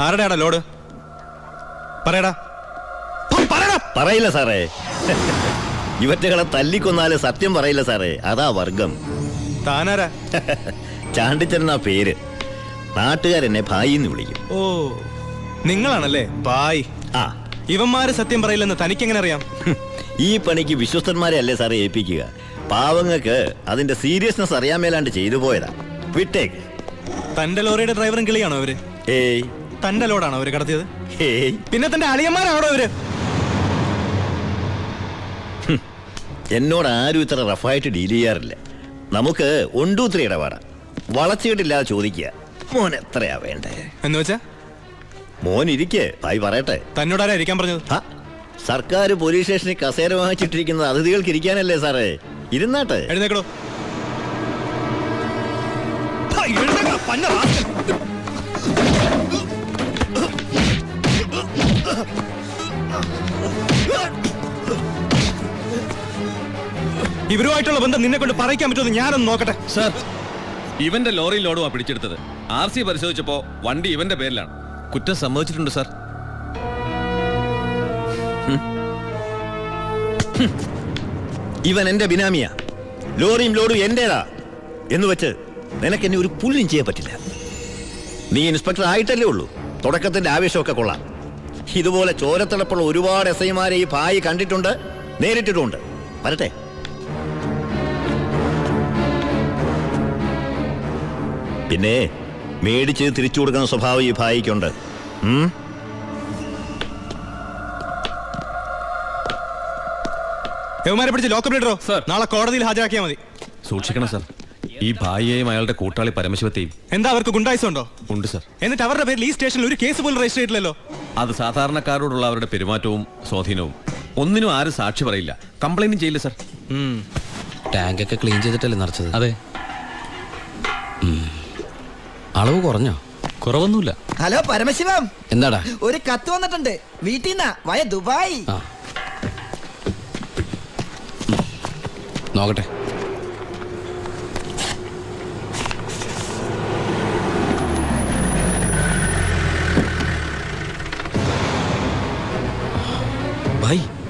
ആരുടെയാടാ load? പറയടാ. പറയില്ല സാറേ. ഇവറ്റകളെ തല്ലിക്കൊന്നാൽ സത്യം പറയില്ല സാറേ. അതാ വർഗം. താനാരാ? ചാണ്ടിച്ചനെന്നാ പേര്. നാട്ടുകാരെന്നെ ഭായിന്ന് വിളിക്കും. ഓ നിങ്ങളാണല്ലേ? ഭായി. ആ. ഇവന്മാര് സത്യം പറയില്ലെന്ന് തനിക്കെങ്ങനെ അറിയാം? ഈ പണിക്ക് വിശ്വസ്തന്മാരെ അല്ലേ സാറേ ഏൽപ്പിക്കുക? പാവങ്ങൾക്ക് അതിന്റെ സീരിയസ്നെസ് അറിയാൻ മേലാണ്ട് ചെയ്തു പോയതാ. വിട്ടേക്ക്. തന്റെ ലോറിയുടെ ഡ്രൈവറും കിളിയാണോ അവർ? ഏയ് തന്റെ ലോഡാണോ അവർ കടത്തിയത്? പിന്നെ തന്റെ അളിയന്മാരാണോ അവർ? എന്നോട് ആരും ഇത്ര റഫായിട്ട് ഡീൽ ചെയ്യാറില്ല. നമുക്ക് ഒണ്ടൂത്തിരി ഇടപാടാ. വളച്ചിട്ടില്ലാതെ ചോദിക്കുക. മോൻ എത്രയാ വേണ്ടേ? എന്ന് വെച്ചാ? മോൻ ഇരിക്കേ. ഭായി പറയട്ടെ. തന്നോട് ഇരിക്കാൻ പറഞ്ഞത്? സർക്കാർ പോലീസ് സ്റ്റേഷനിൽ കസേര വാങ്ങിച്ചിട്ടിരിക്കുന്നത് അതിഥികൾക്ക് ഇരിക്കാനല്ലേ സാറേ. ഇരുന്നാട്ടെ. എഴുന്നേക്കടാ, പന്ന ഇവരുമായിട്ടുള്ള ബന്ധം നിന്നെ കൊണ്ട് പറയിക്കാൻ പറ്റുമെന്ന് ഞാനൊന്ന് നോക്കട്ടെ. സർ ഇവന്റെ ലോറി ലോഡുമാ പിടിച്ചെടുത്തത്. ആർ സി പരിശോധിച്ചപ്പോ വണ്ടി ഇവന്റെ പേരിലാണ്. കുറ്റം സമ്മതിച്ചിട്ടുണ്ട് സർ? ഇവൻ എന്റെ ബിനാമിയാ. ലോറിയും ലോഡും എന്റേതാ. എന്ന് വെച്ച് നിനക്ക് എന്നെ ഒരു പുല്ലും ചെയ്യാൻ പറ്റില്ല. നീ ഇൻസ്പെക്ടർ ആയിട്ടല്ലേ ഉള്ളൂ. തുടക്കത്തിന്റെ ആവേശമൊക്കെ കൊള്ളാം. ഇതുപോലെ ചോരത്തിളപ്പുള്ള ഒരുപാട് എസ് ഐമാരെ ഈ ഭായി കണ്ടിട്ടുണ്ട് നേരിട്ടിട്ടുണ്ട്. വരട്ടെ. പിന്നെ മേടിച്ച് തിരിച്ചു കൊടുക്കുന്ന സ്വഭാവം ഈ ഭായിക്കുണ്ട്. ഉം? യവന്മാരെ പിടിച്ച് ലോക്കപ്പ് ഇടറോ സർ നാളെ കോടതിയിൽ ഹാജരാക്കിയാൽ മതി. സൂക്ഷിക്കണം സർ ഈ ഭായിയെയും അയാളുടെ കൂട്ടാളി പരമശിവത്തെയും. എന്താ അവർക്ക് ഗുണ്ടായിസം ഉണ്ടോ ഉണ്ട് സർ എന്നിട്ട് അവരുടെ പേരിൽ ഈ സ്റ്റേഷനിൽ ഒരു കേസ് പോലും രജിസ്റ്റർ ചെയ്തിട്ടില്ലല്ലോ. അത് സാധാരണക്കാരോടുള്ള അവരുടെ പെരുമാറ്റവും സ്വാധീനവും. ഒന്നിനും ആരും സാക്ഷി പറയില്ല. കംപ്ലൈന്റും ചെയ്യില്ല സർ. ടാങ്ക് ഒക്കെ ക്ലീൻ ചെയ്തിട്ടല്ലേ നിറച്ചത്? അതെ. അളവ് കുറഞ്ഞോ? കുറവൊന്നുമില്ല. ഹലോ പരമശിവം. എന്താടാ? ഒരു കത്ത് വന്നിട്ടുണ്ട്. വീട്ടിൽ നിന്നാ വയ ദുബായ്. നോക്കട്ടെ.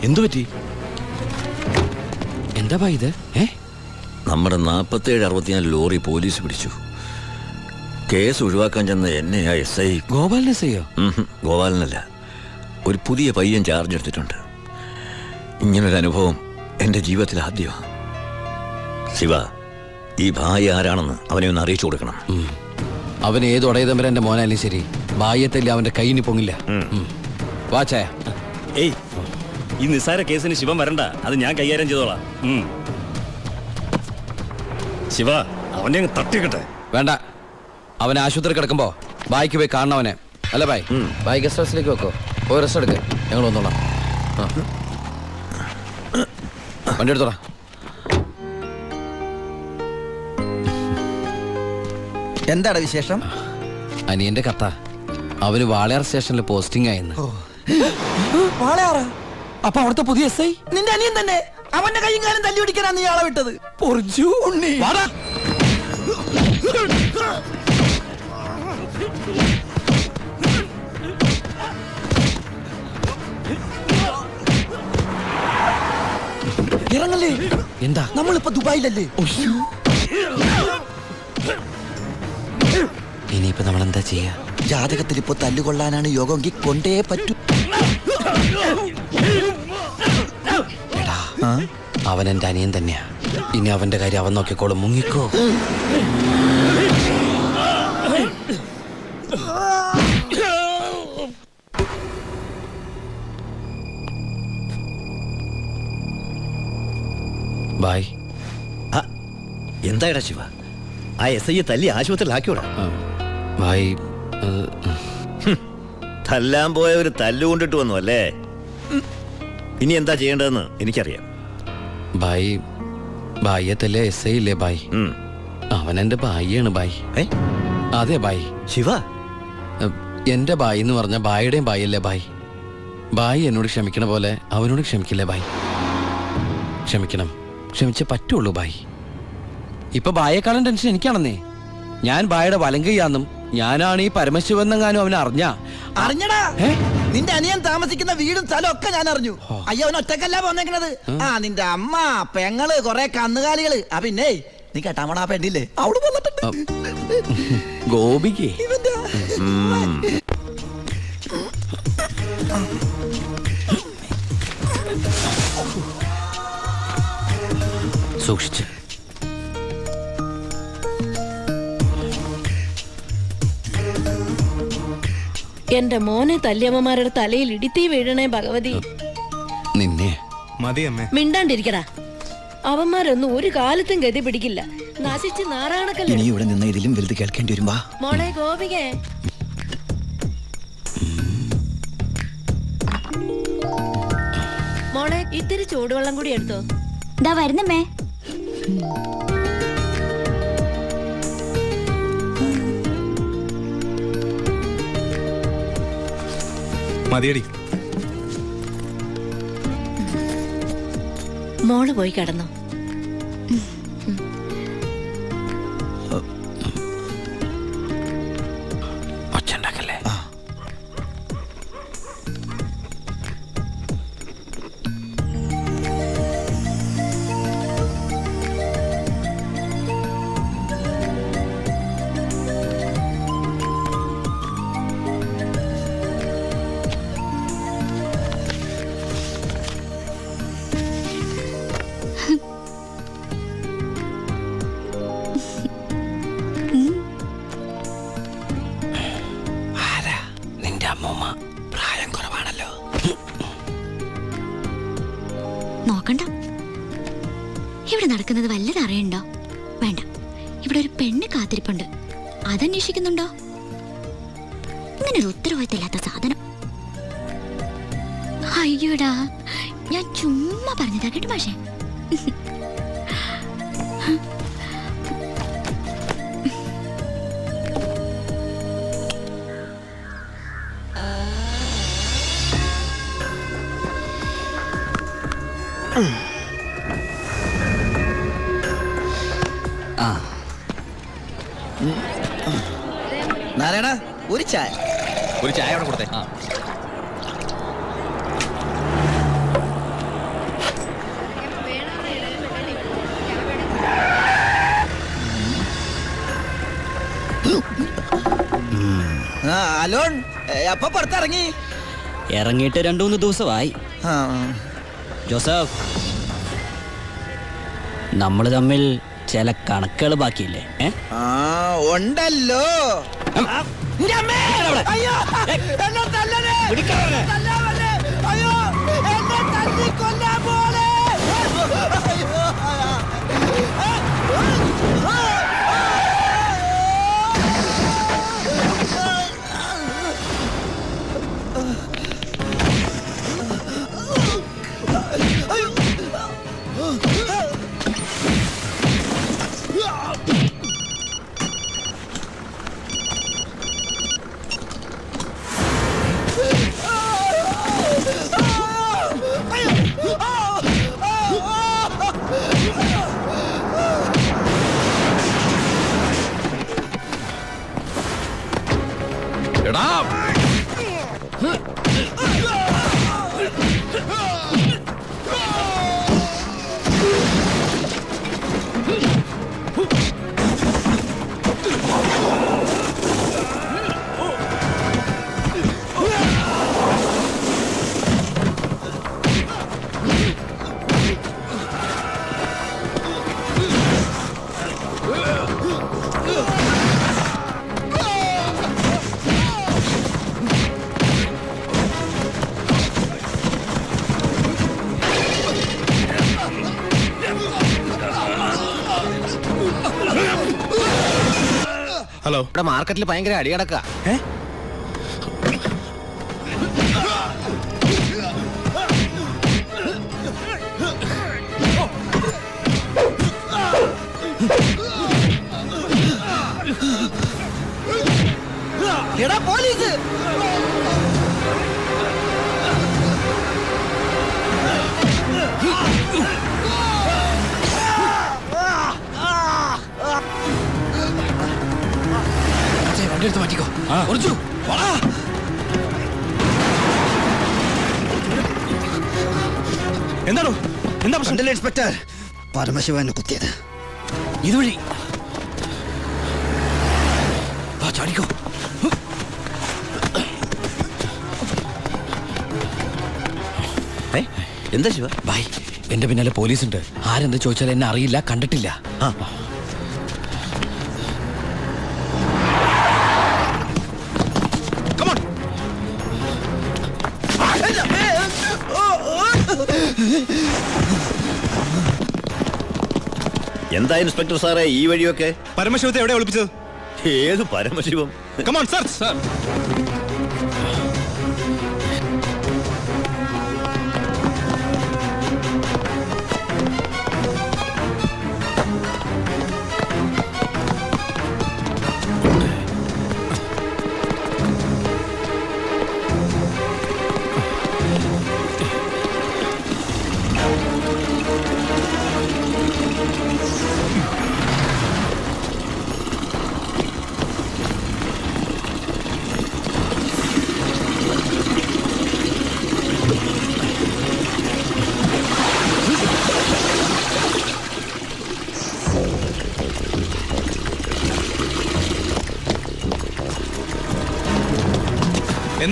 എന്തു പറ്റി? എന്താ ഭായ് ഇത്? ഏ? നമ്മുടെ നാൽപ്പത്തേഴ് അറുപത്തിനാല് ലോറി പോലീസ് പിടിച്ചു. കേസ് ഒഴിവാക്കാൻ ചെന്ന എന്നെ ആ എസ് ഐ ഗോപാലിനെ ചെയ്യോ ഗോപാലനല്ല. ഒരു പുതിയ പയ്യൻ ചാർജ് എടുത്തിട്ടുണ്ട്. ഇങ്ങനൊരു അനുഭവം എന്റെ ജീവിതത്തിൽ ആദ്യമാണ് ശിവ ഈ ഭായ ആരാണെന്ന് അവനെ ഒന്ന് അറിയിച്ചു കൊടുക്കണം. അവൻ ഏത് എന്റെ മോനാലും ശരി. ഭായത്തല്ലേ അവന്റെ കൈയിന് പൊങ്ങില്ല. വാച്ചായ ഏയ്. ഈ നിസ്സാര കേസിന് ശിവൻ വരണ്ട. അത് ഞാൻ കൈകാര്യം ചെയ്തോളാം. ശിവ അവനെ അങ്ങ് തട്ടിക്കട്ടെ. വേണ്ട. അവൻ ആശുപത്രി കിടക്കുമ്പോ ബായിക്ക് പോയി കാണണം അവനെ. അല്ല ബായ്. ബായ് ഗസ്റ്റ് ഹൗസിലേക്ക് വെക്കോ. പോയി റെസ്റ്റ് എടുക്ക്. ഞങ്ങൾ വന്നോളാം. വണ്ടി എടുത്തോളാം എന്താണ് വിശേഷം? അനിയന്റെ കഥ. അവർ വാളയാർ സ്റ്റേഷനിൽ പോസ്റ്റിംഗ് ആയിരുന്നു. വാളയാറ്? അപ്പൊ അവിടുത്തെ പുതിയ എസ് ഐ? നിന്റെ അനിയൻ തന്നെ. അവന്റെ കൈയും കാലം തല്ലി പിടിക്കാനാണ് നീ ആളെ വിട്ടത്. പൊറിച്ചു ഉണ്ണി. ഇറങ്ങല്ലേ? എന്താ? നമ്മളിപ്പോ ദുബായിലല്ലേ? ഇനിയിപ്പോ നമ്മൾ എന്താ ചെയ്യാ? ജാതകത്തിൽ ഇപ്പൊ തല്ലുകൊള്ളാനാണ് യോഗമെങ്കിൽ കൊണ്ടേ പറ്റൂ. അവൻ എന്റെ അനിയൻ തന്നെയാ. ഇനി അവന്റെ കാര്യം അവൻ നോക്കിക്കോളും. മുങ്ങിക്കോ. ബായ്. എന്തായടാ ശിവ? ആ എസ് ഐയെ തല്ലി ആശുപത്രിയിലാക്കിയോടാ? ബായ് പോയ തല്ലാൻ പോയവര് തല്ലുകൊണ്ടിട്ട് വന്നു അല്ലേ? ഇനി എന്താ ചെയ്യേണ്ടതെന്ന് എനിക്കറിയാം. ബായ് ബായ്യത്തല്ലേ എസ് ഐ ഇല്ലേ ഉം. അവൻ എന്റെ ബായിയാണ് ബായ്. ഏ? അതെ ബായ്. ശിവ? എന്റെ ബായി എന്ന് പറഞ്ഞ ബായിയുടെയും ബായല്ലേ ബായ്? ബായി എന്നോട് ക്ഷമിക്കണ പോലെ അവനോട് ക്ഷമിക്കില്ലേ ബായ്? ക്ഷമിക്കണം. ക്ഷമിച്ചേ പറ്റുള്ളൂ ബായ്. ഇപ്പൊ ബായേക്കാളും ടെൻഷൻ എനിക്കാണെന്നേ. ഞാൻ ബായുടെ വലങ്കയ്യാന്നും ഞാനാണ് ഈ പരമശിവെന്നെങ്ങാനും അവൻ അറിഞ്ഞ അറിഞ്ഞടാ. നിന്റെ അനിയൻ താമസിക്കുന്ന വീടും സ്ഥലവും ഒക്കെ ഞാൻ അറിഞ്ഞു അയ്യോ അവൻ ഒറ്റക്കല്ല പോന്നേക്കണത് ആ. നിന്റെ അമ്മ പെങ്ങൾ കൊറേ കന്നുകാലികൾ. ആ പിന്നെ നീ കേട്ടാമണ ആ പെണ്ണില്ലേ? അവൾ വന്നിട്ടുണ്ട്. ഗോപിക്ക്. സൂക്ഷിച്ച്. എന്റെ മോനെ തല്ലിയമ്മമാരുടെ തലയിൽ ഇടിത്തി വീഴണേ ഭഗവതി. നിന്നെ. മതി മിണ്ടാണ്ടിരിക്കടാ. അവന്മാരൊന്നും ഒരു കാലത്തും ഗതി പിടിക്കില്ല. നശിച്ച് നാറാണക്കല്ലേ ഇനി ഇവിടെ നിന്ന് ഇതിലും വലുത് കേൾക്കേണ്ടി വരുമ്പോ മോളെ ഗോപികേ. മോളെ ഇത്തിരി ചൂടുവെള്ളം കൂടി എടുത്തോ. ഇതാ വരുന്നമ്മേ. മതിയടി. മോൾ പോയി കിടന്നോ. പെണ്ണ് കാത്തിരിപ്പുണ്ട്. അതന്വേഷിക്കുന്നുണ്ടോ? ഇങ്ങനെ ഒരു ഉത്തരവാദിത്തമില്ലാത്ത സാധനം. അയ്യോടാ ഞാൻ ചുമ്മാ പറഞ്ഞതാ കേട്ടോ പക്ഷേ നാരായണ ഒരു ചായ. ഒരു ചായ അവിടെ കൊടുത്തേ. ആ. അലോൺ അപ്പൊ പുറത്തിറങ്ങി. ഇറങ്ങിയിട്ട് രണ്ടു മൂന്ന് ദിവസമായി. ആ. ജോസഫ് നമ്മൾ തമ്മിൽ ചില കണക്കുകൾ ബാക്കിയില്ലേ? ആ ഉണ്ടല്ലോ. ഇന്റെ ഇവിടെ മാർക്കറ്റിൽ ഭയങ്കര അടി കിടക്കുക എടാ പോലീസ് എടുത്ത് മാറ്റിക്കോ. കുറച്ചു എന്താണോ എന്താ പ്രശ്നം? ഇൻസ്പെക്ടർ? പരമശിവനെ കുത്തിയത്. ഇതുവഴി. ചാടിക്കോ. എന്താ ശിവ? ബൈ എന്റെ പിന്നാലെ പോലീസുണ്ട്. ആരെന്ത് ചോദിച്ചാൽ എന്നെ അറിയില്ല കണ്ടിട്ടില്ല. ആ. എന്താ ഇൻസ്പെക്ടർ സാറേ ഈ വഴിയൊക്കെ? പരമശിവത്തെ എവിടെ ഒളിപ്പിച്ചത്? ഏത് Paramasivam? Come on sir sir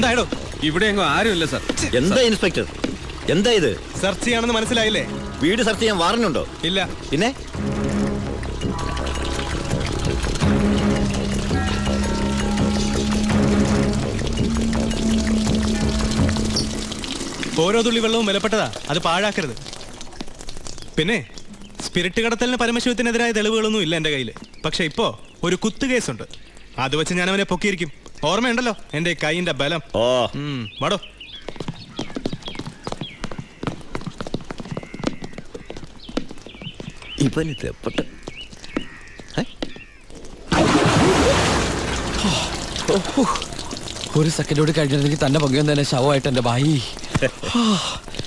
എന്തായടോ ഇവിടെ എങ്ങോ ആരുമില്ല സാർ. എന്താ ഇൻസ്പെക്ടർ? എന്താ ഇത്? സെർച്ച് ചെയ്യാണെന്ന് മനസ്സിലായില്ലേ? വീട് സെർച്ച് ചെയ്യാൻ വാറനുണ്ടോ ഇല്ല. പിന്നെ? ഓരോ തുള്ളി വെള്ളവും വിലപ്പെട്ടതാ. അത് പാഴാക്കരുത്. പിന്നെ സ്പിരിറ്റ് കടത്തലിന് പരമശിവത്തിനെതിരായ തെളിവുകളൊന്നും ഇല്ല എന്റെ കയ്യിൽ പക്ഷെ ഇപ്പോ ഒരു കുത്തു കേസുണ്ട് അത് വെച്ച് ഞാൻ അവനെ പൊക്കിയിരിക്കും. ഓർമ്മയുണ്ടല്ലോ? എന്റെ കൈയിന്റെ ബലം. ഓ. വടോ എപ്പട്ട ഒരു സെക്കൻഡോട് കഴിഞ്ഞിരുന്നെങ്കിൽ തന്നെ പൊങ്ങിയ തന്നെ ശവമായിട്ട് എന്റെ ബായി